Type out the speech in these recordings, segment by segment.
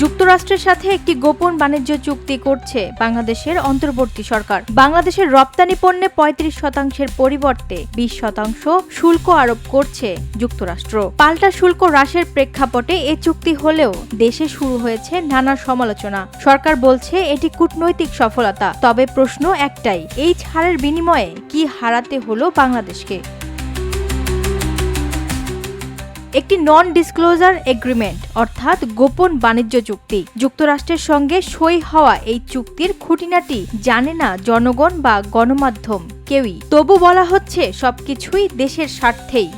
যুক্তরাষ্ট্রের সাথে একটি গোপন বাণিজ্য চুক্তি করছে বাংলাদেশের অন্তর্বর্তী সরকার। বাংলাদেশের রপ্তানি পণ্যে পঁয়ত্রিশ শতাংশের পরিবর্তে বিশ শতাংশ শুল্ক আরোপ করছে যুক্তরাষ্ট্র। পাল্টা শুল্ক হ্রাসের প্রেক্ষাপটে এ চুক্তি হলেও দেশে শুরু হয়েছে নানা সমালোচনা। সরকার বলছে এটি কূটনৈতিক সফলতা, তবে প্রশ্ন একটাই, এই ছাড়ের বিনিময়ে কি হারাতে হলো বাংলাদেশকে? একটি নন ডিসক্লোজার এগ্রিমেন্ট অর্থাৎ গোপন বাণিজ্য চুক্তি। যুক্তরাষ্ট্রের সঙ্গে সই হওয়া এই চুক্তির খুঁটিনাটি জানে না জনগণ বা গণমাধ্যম কেউই। তবু বলা হচ্ছে সবকিছুই দেশের স্বার্থেই।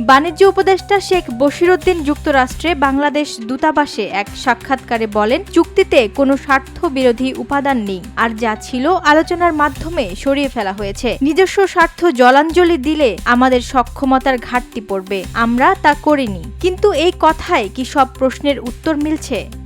বাণিজ্য উপদেষ্টা শেখ বশিরুদ্দিন যুক্তরাষ্ট্রে বাংলাদেশ দূতাবাসে এক সাক্ষাৎকারে বলেন, চুক্তিতে কোনো স্বার্থ বিরোধী উপাদান নেই। আর যা ছিল আলোচনার মাধ্যমে সরিয়ে ফেলা হয়েছে। নিজস্ব স্বার্থ জলাঞ্জলি দিলে আমাদের সক্ষমতার ঘাটতি পড়বে। আমরা তা করিনি। কিন্তু এই কথায় কি সব প্রশ্নের উত্তর মিলছে?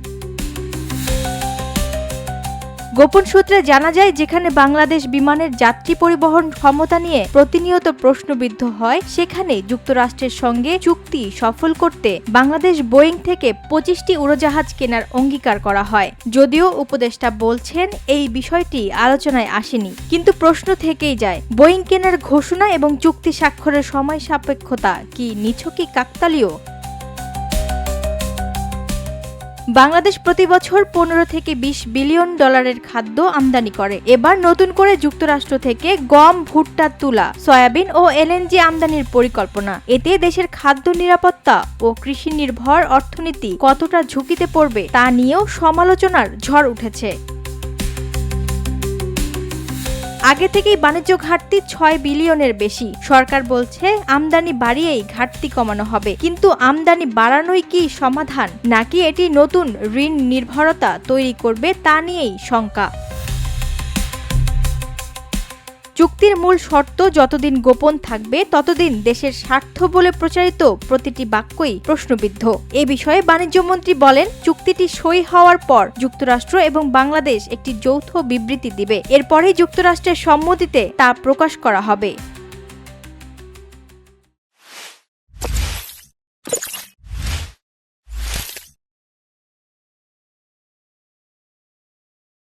গোপন সূত্রে জানা যায়, যেখানে বাংলাদেশ বিমানের যাত্রী পরিবহন ক্ষমতা নিয়ে প্রতিনিয়ত প্রশ্নবিদ্ধ হয়, সেখানে যুক্তরাষ্ট্রের সঙ্গে চুক্তি সফল করতে বাংলাদেশ বোয়িং থেকে পঁচিশটি উড়োজাহাজ কেনার অঙ্গীকার করা হয়। যদিও উপদেষ্টা বলছেন, এই বিষয়টি আলোচনায় আসেনি। কিন্তু প্রশ্ন থেকেই যায়, বোয়িং কেনার ঘোষণা এবং চুক্তি স্বাক্ষরের সময় সাপেক্ষতা কি নিছকই কাকতালীয়? বাংলাদেশ প্রতি বছর পনেরো থেকে বিশ বিলিয়ন ডলারের খাদ্য আমদানি করে। এবার নতুন করে যুক্তরাষ্ট্র থেকে গম, ভুট্টা, তুলা, সয়াবিন ও এলএনজি আমদানির পরিকল্পনা। এতে দেশের খাদ্য নিরাপত্তা ও কৃষি নির্ভর অর্থনীতি কতটা ঝুঁকিতে পড়বে তা নিয়েও সমালোচনার ঝড় উঠেছে। আগে থেকেই বাণিজ্য ঘাটতি ছয় বিলিয়নের বেশি। সরকার বলছে, আমদানি বাড়িয়েই ঘাটতি কমানো হবে। কিন্তু আমদানি বাড়ানোই কি সমাধান? নাকি এটি নতুন ঋণ নির্ভরতা তৈরি করবে তা নিয়েই শঙ্কা? চুক্তির মূল শর্ত যতদিন গোপন থাকবে, ততদিন দেশের স্বার্থ বলে প্রচারিত প্রতিটি বাক্যই প্রশ্নবিদ্ধ। এ বিষয়ে বাণিজ্যমন্ত্রী বলেন, চুক্তিটি সই হওয়ার পর যুক্তরাষ্ট্র এবং বাংলাদেশ একটি যৌথ বিবৃতি দিবে। এরপরেই যুক্তরাষ্ট্রের সম্মতিতে তা প্রকাশ করা হবে।